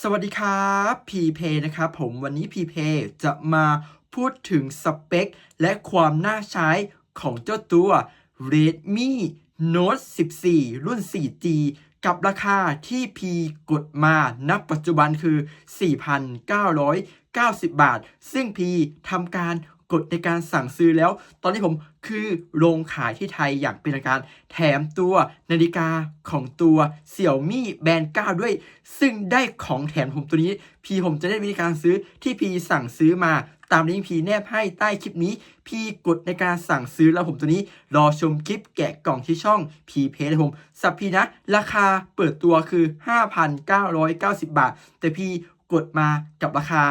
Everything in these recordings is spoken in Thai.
สวัสดีครับพีเพนะครับผมวันนี้พีเพจะมาพูดถึงสเปค และความน่าใช้ของเจ้าตัว Redmi Note 14 รุ่น 4G กับราคาที่พีกดมาณปัจจุบันคือ 4,990 บาท ซึ่งพีทำการ กดในการสั่งซื้อแล้ว ตอนนี้ผมคือโรงขายที่ไทยอย่างเป็นทางการ แถมตัวนาฬิกาของตัวเสี่ยวมี่แบรนด์9ด้วย ซึ่งได้ของแถมผมตัวนี้ พีผมจะได้วิธีการซื้อที่พีสั่งซื้อมาตามลิงก์พีแนบให้ใต้คลิปนี้ พีกดในการสั่งซื้อแล้วผมตัวนี้ รอชมคลิปแกะกล่องที่ช่องพีเพจผมสับพีนะ ราคาเปิดตัวคือ 5,990 บาท แต่พี กดมากับราคา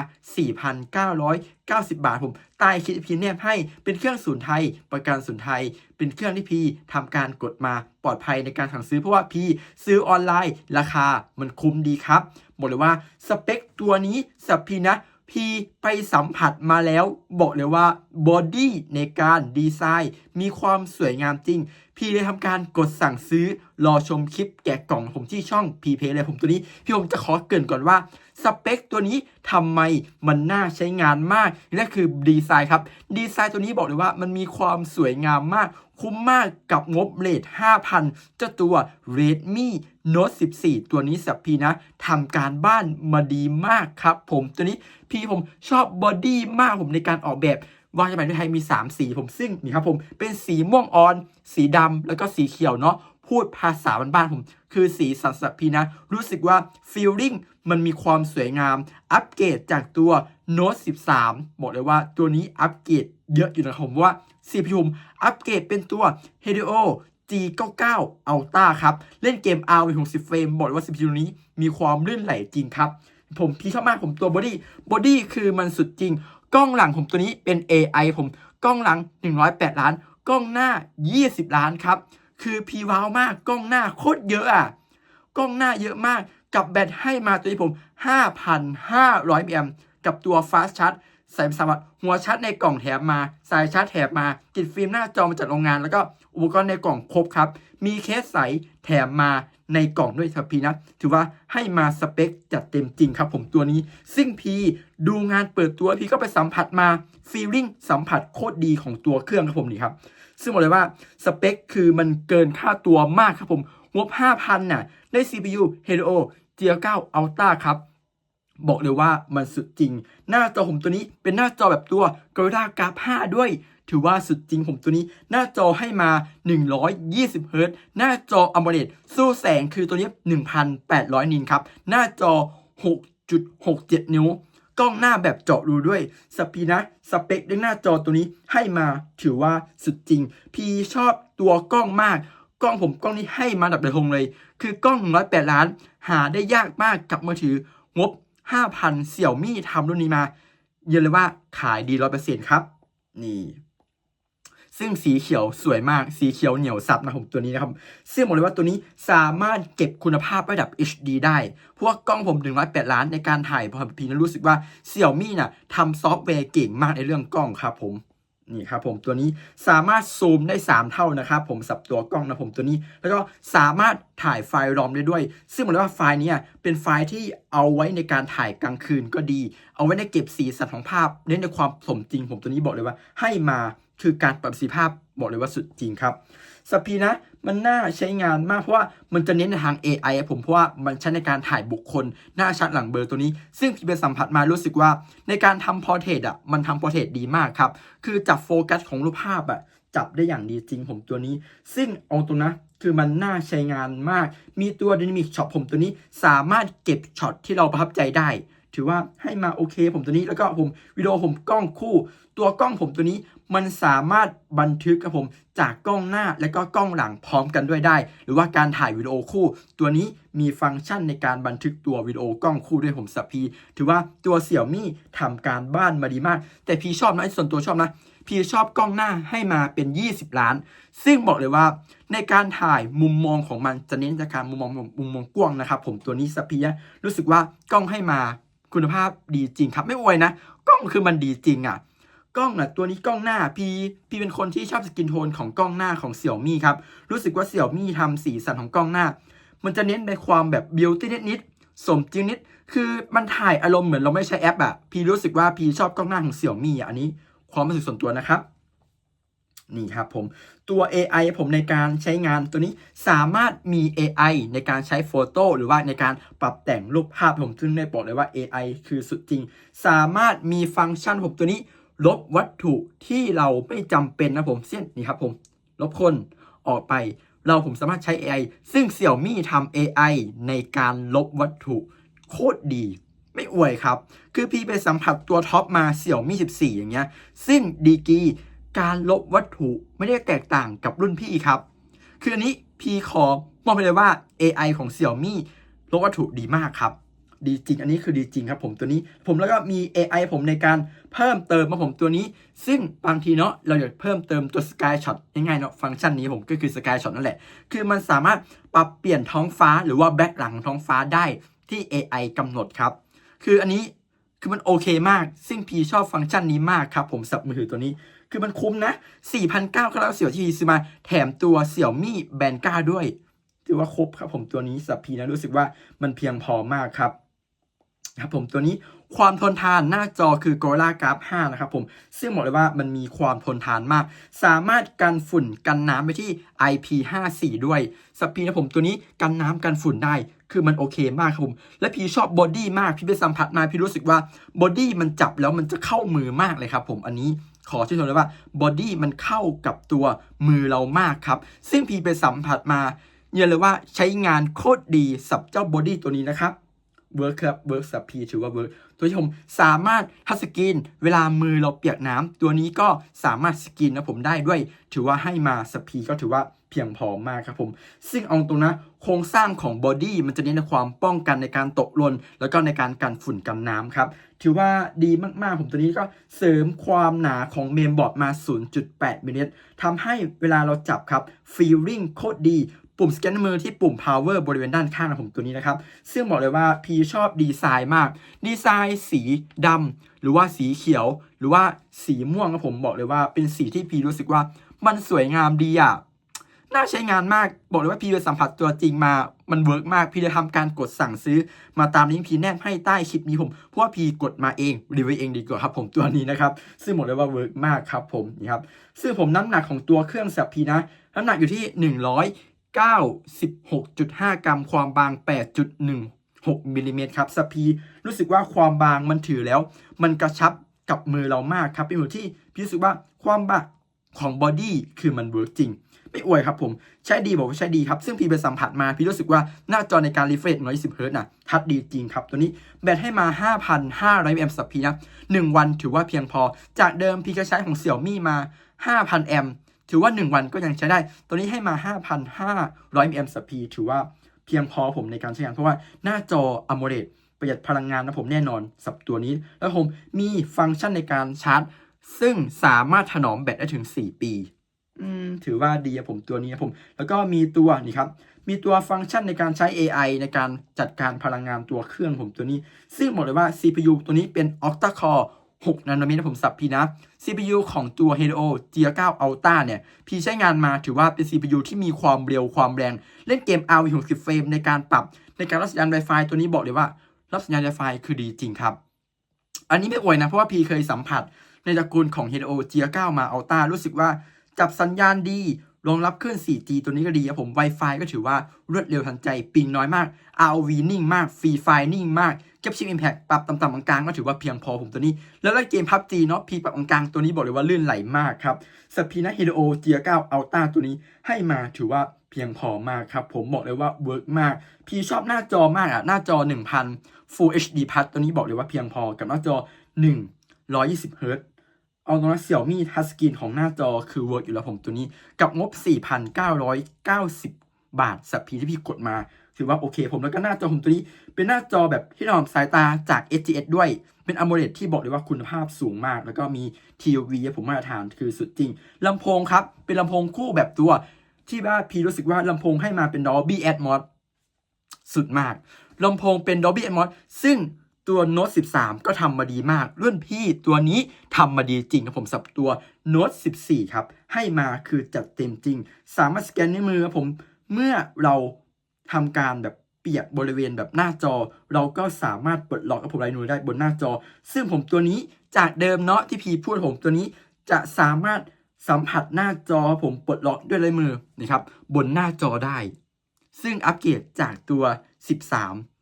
4,990 บาทผมใต้คลิปพีแนบให้เป็นเครื่องศูนย์ไทย ประกันศูนย์ไทย เป็นเครื่องที่พีทำการกดมาปลอดภัยในการสั่งซื้อเพราะว่าพีซื้อออนไลน์ ราคามันคุ้มดีครับบอกเลยว่าสเปคตัวนี้สับพีนะ พีไปสัมผัสมาแล้วบอกเลยว่าบอดี้ในการดีไซน์ มีความสวยงามจริง พี่เลยทำการกดสั่งซื้อ รอชมคลิปแกะกล่องผมที่ช่องพีเพเลยผมตัวนี้ พี่ผมจะขอเกรินก่อนว่า สเปคตัวนี้ทำไมมันน่าใช้งานมากและคือดีไซน์ครับ ดีไซน์ตัวนี้บอกเลยว่ามันมีความสวยงามมาก คุ้มมากกับงบเลท5,000เจ้าตัว Redmi Note 14 ตัวนี้สับพีนะทำการบ้านมาดีมากครับผมตัวนี้พี่ผมชอบบอดี้มากผมในการออกแบบวางจำหน่ายในไทยมี 3 สีผมซึ่งนี่ครับผมเป็นสีม่วงอ่อน สีดำแล้วก็สีเขียวเนาะพูดภาษาบ้านๆผม คือสีสันสับพีนะ รู้สึกว่าฟีลลิ่งมันมีความสวยงาม อัปเกรดจากตัว Note 13 บอกเลยว่าตัวนี้อัปเกรดเยอะอยู่นะครับผมว่า CPU ผมอัปเกรดเป็นตัว Helio G99 Ultra ครับ เล่นเกม R 60เฟรมบอกเลยว่า CPU นี้มีความลื่นไหลจริงครับ ผมพี่ชอบมากผมตัวบอดี้บอดี้คือมันสุดจริง กล้องหลังผมตัวนี้เป็น AI ผมกล้องหลัง 108 ล้าน กล้องหน้า 20 ล้านครับ คือพีว้าวมากกล้องหน้าโคตรเยอะอะกล้องหน้าเยอะมากกับแบตให้มาตัวนี้ผม 5,500มิลลิแอมกับตัว Fast Charge ใส่สามารถหัวชาร์จในกล่องแถมมา สายชาร์จแถมมาติดฟิล์มหน้าจอมาจากโรงงาน แล้วก็อุปกรณ์ในกล่องครบครับ มีเคสใสแถมมาในกล่องด้วยครับพีนะ ถือว่าให้มาสเปคจัดเต็มจริงครับผมตัวนี้ ซึ่งพีดูงานเปิดตัวพีก็ไปสัมผัสมาฟีลลิ่งสัมผัสโคตรดีของตัวเครื่องครับผมนี่ครับ ซึ่งบอกเลยว่าสเปคคือมันเกินค่าตัวมากครับผมงบ5,000น่ะได้ CPU Helio G9 Ultra ครับ บอกเลยว่ามันสุดจริง หน้าจอผมตัวนี้เป็นหน้าจอแบบตัว Gorilla Graph 5 ด้วย ถือว่าสุดจริงผมตัวนี้ หน้าจอให้มา 120 Hz หน้าจอ AMOLED สู้แสงคือตัวนี้ 1,800 นินครับ หน้าจอ 6.67 นิ้ว กล้องหน้าแบบเจาะรูด้วย สปีนะ สเปคด้วยหน้าจอตัวนี้ให้มาถือว่าสุดจริง พี่ชอบตัวกล้องมากกล้องผมกล้องนี้ให้มาดับเดทงเลย คือกล้อง108 ล้าน หาได้ยากมากกับมือถืองบ 5,000เสี่ยวมี่ทำรุ่นนี้มา เยอะเลยว่าขายดีร้อยเปอร์เซ็นต์ครับ นี่ ซึ่งสีเขียวสวยมาก สีเขียวเหนียวซับนะผมตัวนี้นะครับ ซึ่งบอกเลยว่าตัวนี้สามารถเก็บคุณภาพระดับ HD ได้ พวกกล้องผม108ล้านในการถ่ายพอพีนั้นรู้สึกว่าเสี่ยวมี่น่ะทำซอฟต์แวร์เก่งมากในเรื่องกล้องครับผม นี่ครับผมตัวนี้สามารถซูมได้ 3 เท่านะครับผมสับตัวกล้องนะผมตัวนี้ แล้วก็สามารถถ่ายไฟล์รอมได้ด้วย ซึ่งหมายว่าไฟล์นี้เป็นไฟล์ที่เอาไว้ในการถ่ายกลางคืนก็ดี เอาไว้ในเก็บสีสันของภาพเน้นในความสมจริงผมตัวนี้บอกเลยว่า ให้มาคือการปรับสีภาพ บอกเลยว่าสุดจริงครับสปีนะมันน่าใช้งานมากเพราะว่ามันจะเน้นในทาง AI อผมเพราะว่ามันใช้ในการถ่ายบุคคล หน้าชัดหลังเบลอร์ตัวนี้ ซึ่งพี่ไปสัมผัสมารู้สึกว่า ในการทำพอร์เทรตอะมันทำพอร์เทรตดีมากครับ คือจับโฟกัสของรูปภาพอะจับได้อย่างดีจริงผมตัวนี้ ซึ่งเอาตรงนะคือมันน่าใช้งานมาก มีตัว Dynamic Shot ผมตัวนี้สามารถเก็บช็อตที่เราประทับใจได้ ถือว่าให้มาโอเค ผมตัวนี้แล้วก็ผมวิดีโอผมกล้องคู่ ตัวกล้องผมตัวนี้ มันสามารถบันทึกครับผมจากกล้องหน้าและก็กล้องหลังพร้อมกันด้วยได้ หรือว่าการถ่ายวิดีโอคู่ ตัวนี้มีฟังก์ชันในการบันทึกตัววิดีโอกล้องคู่ด้วยผมสับพีถือว่าตัวเสี่ยวมี่ทำการบ้านมาดีมาก แต่พี่ชอบนะส่วนตัวชอบนะพี่ชอบกล้องหน้าให้มาเป็น 20 ล้าน ซึ่งบอกเลยว่าในการถ่ายมุมมองของมันจะเน้นจากการมุมมองมุมมองกว้างนะครับ ผมตัวนี้สับพีรู้สึกว่ากล้องให้มาคุณภาพดีจริงครับไม่อวยนะ กล้องคือมันดีจริงอะ กล้องอะตัวนี้กล้องหน้าพี่พี่เป็นคนที่ชอบสกินโทนของกล้องหน้าของเสี่ยวมี่ครับรู้สึกว่าเสี่ยวมี่ทำสีสันของกล้องหน้า มันจะเน้นในความแบบบิวตี้นิดๆสมจริงนิดคือมันถ่ายอารมณ์เหมือนเราไม่ใช้แอปอะพี่รู้สึกว่าพี่ชอบกล้องหน้าของเสี่ยวมี่อะอันนี้ความรู้สึกส่วนตัวนะครับนี่ครับผมตัว AI ผมในการใช้งานตัวนี้สามารถมี AI ในการใช้โฟโต้หรือว่าในการปรับแต่งรูปภาพผมซึ่งได้บอกเลยว่า AI คือสุดจริง สามารถมีฟังก์ชันผมตัวนี้ ลบวัตถุที่เราไม่จำเป็นนะผมเช่นนี่ครับผม ลบคนออกไป เราผมสามารถใช้ AI ซึ่ง Xiaomi ทำ AI ในการลบวัตถุโคตรดีไม่อวยครับ คือพี่ไปสัมผัสตัวท็อปมา Xiaomi 14 อย่างเงี้ย ซึ่งดีกีการลบวัตถุไม่ได้แตกต่างกับรุ่นพี่ครับ คืออันนี้พี่ขอมองไปเลยว่า AI ของ Xiaomi ลบวัตถุดีมากครับ ดีจริง อันนี้คือดีจริงครับผมตัวนี้ ผมแล้วก็มี AI ผมในการเพิ่มเติมมาผมตัวนี้ ซึ่งบางทีเนาะเราอยากเพิ่มเติมตัว Sky Shot ง่ายๆเนาะฟังก์ชันนี้ผมก็คือ Sky Shot นั่นแหละ คือมันสามารถปรับเปลี่ยนท้องฟ้าหรือว่าแบ็คหลังท้องฟ้าได้ที่ AI กำหนดครับ คืออันนี้คือมันโอเคมาก ซึ่งพีชอบฟังก์ชันนี้มากครับผมสับมือถือตัวนี้ คือมันคุ้มนะ 4,900ก็แล้วเสี่ยวที่พีซื้อมาแถมตัวเสี่ยวมี่แบนก้าด้วยถือว่าครบครับผมตัวนี้สับพีนะรู้สึกว่ามันเพียงพอมากครับ ครับผมตัวนี้ความทนทานหน้าจอคือ Gorilla Glass 5นะครับผม ซึ่งบอกเลยว่ามันมีความทนทานมาก สามารถกันฝุ่นกันน้ำไปที่ IP54 ด้วยสปีนะผมตัวนี้กันน้ำกันฝุ่นได้ คือมันโอเคมากครับผม และพี่ชอบบอดี้มาก พี่ไปสัมผัสมาพี่รู้สึกว่าบอดี้มันจับแล้วมันจะเข้ามือมากเลยครับผมอันนี้ขอชื่นชมเลยว่าบอดี้มันเข้ากับตัวมือเรามากครับ ซึ่งพี่ไปสัมผัสมาเยืนเลยว่าใช้งานโคตรดีสับเจ้าบอดี้ตัวนี้นะครับ เวิร์คครับเวิร์กสับพีถือว่าเวิร์กตัวที่ผมสามารถทัสกรีนเวลามือเราเปียกน้ำตัวนี้ก็สามารถสกรีนนะผมได้ด้วย ถือว่าให้มาสับพีก็ถือว่าเพียงพอมากครับผม ซึ่งเอาตรงนะโครงสร้างของบอดี้มันจะเน้นในความป้องกันในการตกหล่นแล้วก็ในการกันฝุ่นกันน้ำครับ ถือว่าดีมากๆ ผมตัวนี้ก็เสริมความหนาของเมมบอร์ดมา 0.8มิลลิเมตรทำให้เวลาเราจับครับฟีลลิ่งโคตรดี ปุ่มสแกนมือที่ปุ่ม power บริเวณด้านข้างของผมตัวนี้นะครับ ซึ่งบอกเลยว่าพีชอบดีไซน์มาก ดีไซน์สีดำหรือว่าสีเขียว หรือว่าสีม่วงครับผมบอกเลยว่าเป็นสีที่พีรู้สึกว่ามันสวยงามดีอะน่าใช้งานมากบอกเลยว่าพีไปสัมผัสตัวจริงมา มันเวิร์กมากพี่ได้ทำการกดสั่งซื้อ มาตามลิงก์พีแนบให้ใต้คลิปนี้ผมเพราะว่าพีกดมาเองรีวิวเองดีกว่าครับผมตัวนี้นะครับ ซึ่งบอกเลยว่าเวิร์กมากครับผมนี่ครับซึ่งผมน้ำหนักของตัวเครื่องสับพีนะ น้ำหนักอยู่ที่ 96.5 กรัม ความบาง 8.16มิลลิเมตรครับสับพีรู้สึกว่าความบางมันถือแล้ว มันกระชับกับมือเรามากครับ เป็นอยู่ที่พี่รู้สึกว่าความบางของบอดี้คือมันเวิร์กจริง ไม่อวยครับผม ใช้ดีบอกว่าใช้ดีครับ ซึ่งพี่ไปสัมผัสมา พี่รู้สึกว่าหน้าจอในการรีเฟรช120เฮิร์ตนะทัดดีจริงครับ ตัวนี้แบตให้มา 5,500 แอมป์สับพีนะ 1 วันถือว่าเพียงพอ จากเดิมพี่ก็ใช้ของเสี่ยวมี่มา 5,000 แอมป์ ถือว่า 1 วันก็ยังใช้ได้ ตัวนี้ให้มา 5,500แอมป์สับพีถือว่าเพียงพอผมในการใช้งานเพราะว่าหน้าจอ AMOLED ประหยัดพลังงานนะผมแน่นอนสับตัวนี้ แล้วผมมีฟังก์ชันในการชาร์จ ซึ่งสามารถถนอมแบตได้ถึง 4 ปีอืมถือว่าดีครับผมตัวนี้ครับผม แล้วก็มีตัวนี่ครับ มีตัวฟังก์ชันในการใช้ AI ในการจัดการพลังงานตัวเครื่องผมตัวนี้ ซึ่งบอกเลยว่า CPU ตัวนี้เป็น Octa Core 6 นาโนเมตรนะผมสับพี่นะ CPU ของตัว Helio G9 Ultra เนี่ย พี่ใช้งานมาถือว่าเป็น CPU ที่มีความเร็วความแรง เล่นเกม RV 60เฟรมในการปรับ ในการรับสัญญาณ Wi-Fi ตัวนี้บอกเลยว่า รับสัญญาณ Wi-Fi คือดีจริงครับ อันนี้ไม่อวยนะ เพราะว่าพี่เคยสัมผัสในตระกูลของ Helio G9 มา Ultra รู้สึกว่าจับสัญญาณดีรองรับคลื่น 4G ตัวนี้ก็ดีครับผม Wi-Fi ก็ถือว่ารวดเร็วทันใจ ปิงน้อยมาก ROV นิ่งมาก Free Fire นิ่งมาก เก็บชิป Impact ปรับต่ำๆกลางๆก็ถือว่าเพียงพอผมตัวนี้ แล้วเล่นเกม PUBG เนาะพีปรับกลางๆตัวนี้บอกเลยว่าลื่นไหลมากครับสปีนะ Helio G9 Ultra ตัวนี้ให้มาถือว่าเพียงพอมากครับผมบอกเลยว่าเวิร์กมาก พี่ชอบหน้าจอมากอะหน้าจอ 1000 Full HD Plus ตัวนี้บอกเลยว่าเพียงพอกับหน้าจอ 120 Hz เอาตรงนั้นเสี่ยวมี่ทัชสกรีนของหน้าจอคือเวิร์กอยู่แล้วผมตัวนี้ กับงบ 4,990 บาทสับพีที่พี่กดมา ถือว่าโอเค ผมแล้วก็หน้าจอผมตัวนี้ เป็นหน้าจอแบบที่ถนอมสายตาจาก SGS ด้วย เป็น AMOLED ที่บอกเลยว่าคุณภาพสูงมาก แล้วก็มี TOV ผมมาตรฐานคือสุดจริงลำโพงครับ เป็นลำโพงคู่แบบตัว ที่ว่าพี่รู้สึกว่าลำโพงให้มาเป็น Dolby Atmos สุดมากลำโพงเป็น Dolby Atmos ซึ่งตัว Note 13 ก็ทำมาดีมาก รุ่นพี่ตัวนี้ทำมาดีจริงครับผมสับตัว Note 14 ครับ ให้มาคือจัดเต็มจริง สามารถสแกนนิ้วมือครับผม เมื่อเรา ทำการแบบเปียกบริเวณแบบหน้าจอ เราก็สามารถปลดล็อกกัพผมไลนูได้บนหน้าจอ ซึ่งผมตัวนี้จากเดิมเนาะที่พีพูดผมตัวนี้จะสามารถสัมผัสหน้าจอผมปลดล็อกด้วยลายมือนะครับบนหน้าจอได้ ซึ่งอัปเกรดจากตัว 13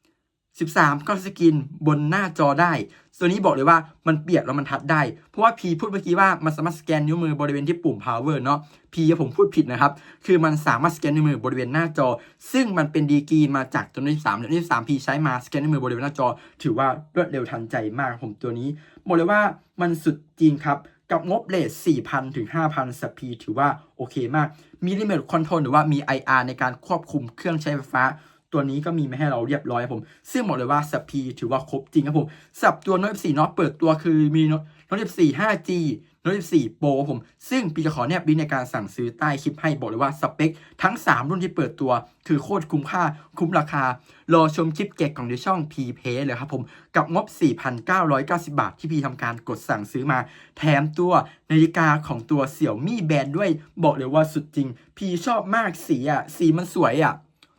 13 ก็สกินบนหน้าจอได้ตัวนี้บอกเลยว่ามันเปียกแล้วมันทัดได้ เพราะว่าพีพูดเมื่อกี้ว่ามันสามารถสแกนนิ้วมือบริเวณที่ปุ่ม power เนาะพีผมพูดผิดนะครับ คือมันสามารถสแกนนิ้วมือบริเวณหน้าจอ ซึ่งมันเป็นดีกรีมาจากตัวที่3ตัวที่3พีใช้มาสแกนนิ้วมือบริเวณหน้าจอ ถือว่ารวดเร็วทันใจมากผมตัวนี้บอกเลยว่ามันสุดจริงครับกับงบเลท4,000 ถึง 5,000สปีถือว่าโอเคมาก มีรีโมทคอนโทรลหรือว่ามี IR ในการควบคุมเครื่องใช้ไฟฟ้า ตัวนี้ก็มีมาให้เราเรียบร้อยครับผม ซึ่งบอกเลยว่าสัปพีถือว่าครบจริงครับผมสับตัวโน้ต4เนาะเปิดตัวคือมีโน้ต4 5G โน้ต14 Pro ครับผม ซึ่งปีจะขอแนบลิงก์ในการสั่งซื้อใต้คลิปให้บอกเลยว่าสเปค ทั้ง 3 รุ่นที่เปิดตัว คือโคตรคุ้มค่า คุ้มราคา รอชมคลิปแกะกล่องในช่อง p p a y เลยครับผม กับงบ 4,990 บาทที่พี่ทำการกดสั่งซื้อมา แถมตัวนาฬิกาของตัวเสี่ยวมี่แบรนด์ด้วย บอกเลยว่าสุดจริง พี่ชอบมากสีอะ สีมันสวยอะ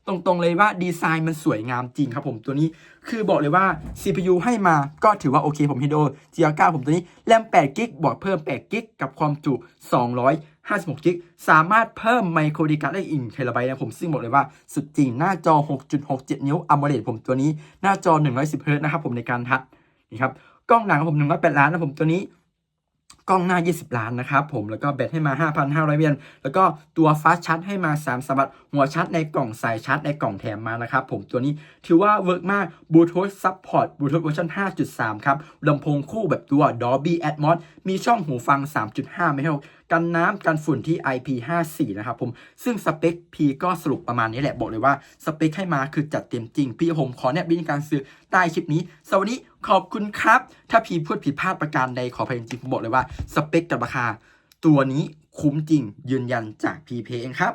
ตรงๆเลยว่าดีไซน์มันสวยงามจริงครับผมตัวนี้คือบอกเลยว่า CPU ให้มาก็ถือว่าโอเคผม Hero G9 ผมตัวนี้แรม8กิกบวกเพิ่ม8กิกกับความจุ 256กิกสามารถเพิ่มไมโครดีการ์ดได้อีกเทราไบต์นะผมซึ่งบอกเลยว่าสุดจริงหน้าจอ 6.67 นิ้ว AMOLED ผมตัวนี้หน้าจอ110 Hz นะครับผมในการทัดนี่ครับกล้องหลังของผม108ล้านนะผมตัวนี้ กล้องหน้า 20 ล้านนะครับผมแล้วก็แบตให้มา 5,500เวียนแล้วก็ตัวฟาสชาร์จให้มา3สมบัติหัวชาร์จในกล่องสายชาร์จในกล่องแถมมานะครับผมตัวนี้ถือว่าเวิร์กมาก Bluetooth Support Bluetooth เวอร์ชัน5.3 ครับลำโพงคู่แบบตัว Dolby Atmos มีช่องหูฟัง 3.5 ไม่เท่ากันน้ำกันฝุ่นที่ IP54 นะครับผม ซึ่งสเปค P ก็สรุปประมาณนี้แหละ บอกเลยว่า สเปคให้มาคือจัดเต็มจริง พี่ผมขอแนบลิงก์ในการซื้อใต้คลิปนี้สวัสดี ขอบคุณครับ ถ้าพีพูดผิดพลาดประการใดขออภัยจริงผมบอกเลยว่า สเปคกับราคา ตัวนี้คุ้มจริงยืนยันจาก p p เองครับ